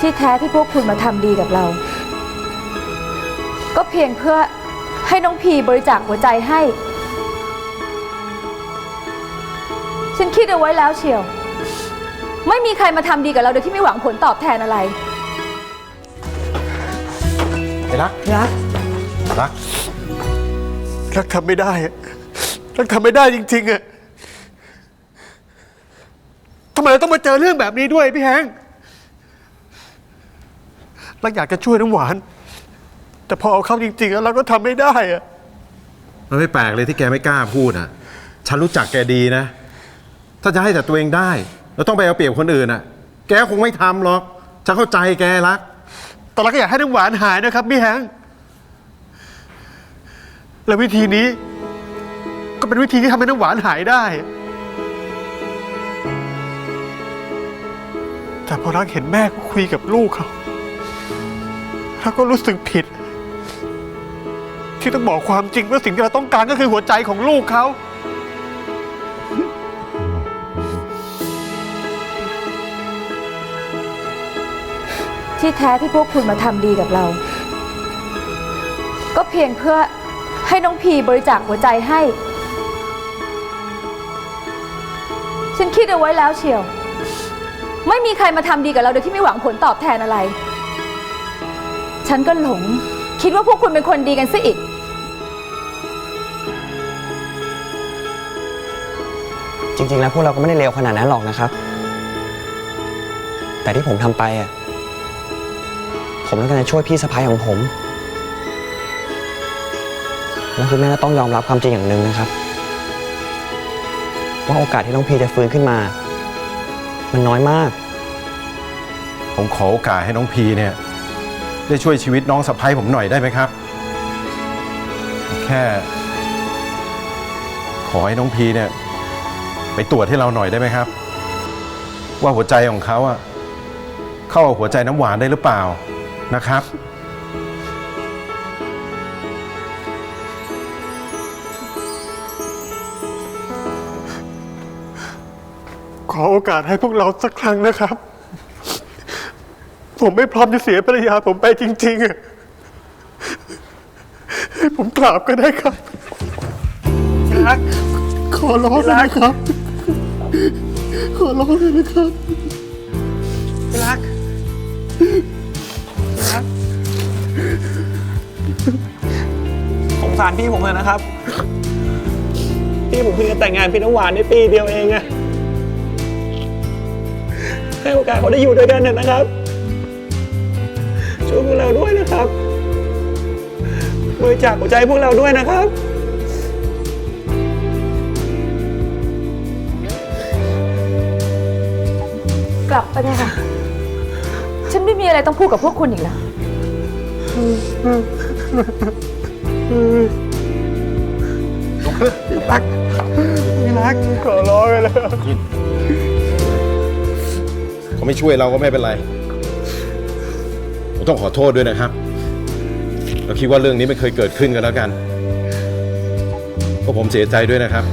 ที่แท้ที่พวกคุณมาทำดีกับเรา ก็เพียงเพื่อให้น้องพีบริจาคหัวใจให้ ฉันคิดเอาไว้แล้วเชียว ไม่มีใครมาทำดีกับเราโดยที่ไม่หวังผลตอบแทนอะไร ไอ้รักรัก รัก รักทำไม่ได้อะรักทำไม่ได้จริงๆอะทำไมเราต้องมาเจอเรื่องแบบนี้ด้วยพี่แฮงค์ รักอยากจะช่วยน้ำหวาน แต่พอเอาเข้าจริง ๆ แล้วเราก็ทำไม่ได้อะมันไม่แปลกเลยที่แกไม่กล้าพูดอะ ฉันรู้จักแกดีนะ ถ้าจะให้แต่ตัวเองได้เราต้องไปเอาเปรียบคนอื่นอะ แกคงไม่ทำหรอก ฉันเข้าใจแกรัก แต่เราก็อยากให้น้ำหวานหายนะครับพี่แฮงค์และวิธีนี้ ก็เป็นวิธีที่ทำให้น้ำหวานหายได้ แต่พอรักเห็นแม่ก็คุยกับลูกเขา แล้วก็รู้สึกผิด ที่ต้องบอกความจริงว่าสิ่งที่เราต้องการก็คือหัวใจของลูกเขา ที่แท้ที่พวกคุณมาทำดีกับเรา ก็เพียงเพื่อให้น้องพีบริจาคหัวใจให้ ฉันคิดเอาไว้แล้วเชียว ไม่มีใครมาทำดีกับเราโดยที่ไม่หวังผลตอบแทนอะไร ฉันก็หลง คิดว่าพวกคุณเป็นคนดีกันซะอีก จริง ๆ แล้วพวกเราก็ไม่ได้เลวขนาดนั้นหรอกนะครับ แต่ที่ผมทำไปอะ ผมต้องการจะช่วยพี่สะพ้ายของผม แล้วคุณแม่ก็ต้องยอมรับความจริงอย่างหนึ่งนะครับ ว่าโอกาสที่น้องพีจะฟื้นขึ้นมา มันน้อยมาก ผมขอโอกาสให้น้องพีเนี่ย ได้ช่วยชีวิตน้องสะพ้ายผมหน่อยได้ไหมครับ แค่ ขอให้น้องพีเนี่ย ไปตรวจให้เราหน่อยได้ไหมครับ ว่าหัวใจของเขาอะเข้ากับหัวใจน้ำหวานได้หรือเปล่านะครับ ขอโอกาสให้พวกเราสักครั้งนะครับ ผมไม่พร้อมจะเสียภรรยาผมไปจริง ๆอะให้ผมกราบก็ได้ครับ รัก ขอร้องเลยนะครับ ขอร้องเลยนะครับ รัก รักสงสารพี่ผมเลยนะครับ พี่ผมเพิ่งจะแต่งงานพี่น้ำหวานได้ปีเดียวเองอะให้โอกาสเขาได้อยู่ด้วยกันเถอะนะครับช่วย พวกเราด้วยนะครับบริจาคหัวใจพวกเราด้วยนะครับ กลับไปเลยค่ะ ฉันไม่มีอะไรต้องพูดกับพวกคุณอีกแล้วรักไม่รักขอร้องเลยนะเขาไม่ช่วยเราก็ไม่เป็นไร ผมต้องขอโทษด้วยนะครับ เราคิดว่าเรื่องนี้ไม่เคยเกิดขึ้นกันแล้วกันพวกผมเสียใจด้วยนะครับ